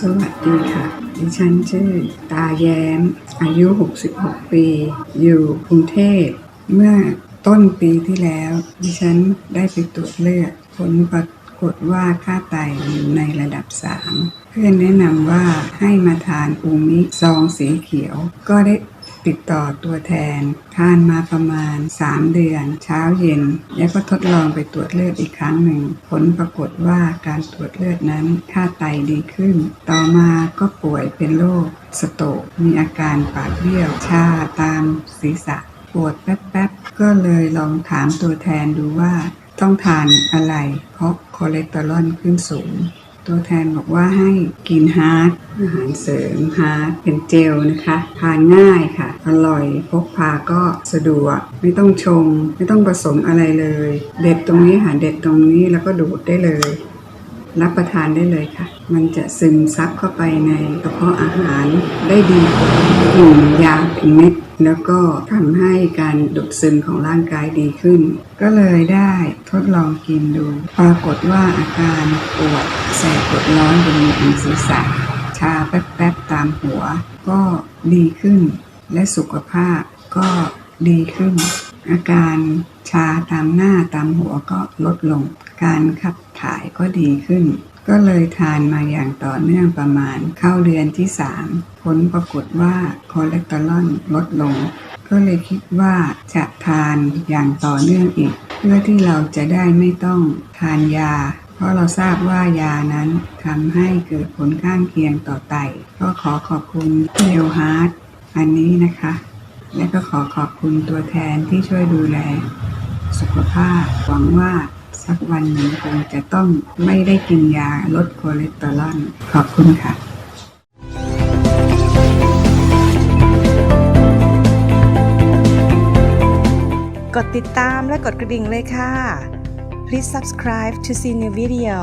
สวัสดีค่ะ ดิฉันชื่อตาแย้ม อายุ 66 ปี อยู่กรุงเทพ เมื่อต้นปีที่แล้ว ดิฉันได้ไปตรวจเลือด ผลปรากฏว่าค่าไตอยู่ในระดับ 3 เพื่อนแนะนำว่าให้มาทานอูมิซองสีเขียว ก็ได้ ติดต่อตัวแทน ทานมาประมาณ 3 เดือน เช้าเย็น แล้วก็ทดลองไปตรวจเลือดอีกครั้งหนึ่ง ผลปรากฏว่าการตรวจเลือดนั้นค่าไตดีขึ้น ต่อมาก็ป่วยเป็นโรคสโตกมีอาการปากเบี้ยวชาตามศีรษะปวดแป๊บๆ ก็เลยลองถามตัวแทนดูว่าต้องทานอะไร เพราะคอเลสเตอรอลขึ้นสูง ตัวแทนบอกว่าให้กินฮาร์ดอาหารเสริมฮาร์ดเป็นเจลนะคะ ทานง่ายค่ะ อร่อยพกพาก็สะดวก ไม่ต้องชง ไม่ต้องผสมอะไรเลย เด็ดตรงนี้หาเด็ดตรงนี้แล้วก็ดูดได้เลย รับประทานได้เลยค่ะ มันจะซึมซับเข้าไปในกระเพาะอาหารได้ดีกว่ากลุ่ยาเป็นเม็ดแล้วก็ทำให้การดูดซึมของร่างกายดีขึ้น ก็เลยได้ทดลองกินดู ปรากฏว่าอาการปวดแสบปวดร้อนบริเวณศีรษะ ชาแป๊บๆตามหัว ก็ดีขึ้น และสุขภาพก็ดีขึ้น อาการชาตามหน้าตามหัวก็ลดลง การขับถ่ายก็ดีขึ้น ก็เลยทานมาอย่างต่อเนื่องประมาณเข้าเดือนที่ 3 ผลปรากฏว่าคอเลสเตอรอลลดลง ก็เลยคิดว่าจะทานอย่างต่อเนื่องอีก เพื่อที่เราจะได้ไม่ต้องทานยาเพราะเราทราบว่ายานั้นทำให้เกิดผลข้างเคียงต่อไต ก็ขอขอบคุณเทลฮาร์ดอันนี้นะคะ และก็ขอขอบคุณตัวแทนที่ช่วยดูแล สุขภาพหวังว่า สักวันหนึ่งคงจะต้องไม่ได้กินยาลดคอเลสเตอรอลขอบคุณค่ะกดติดตามและกดกระดิ่งเลยค่ะ Please subscribe to see new video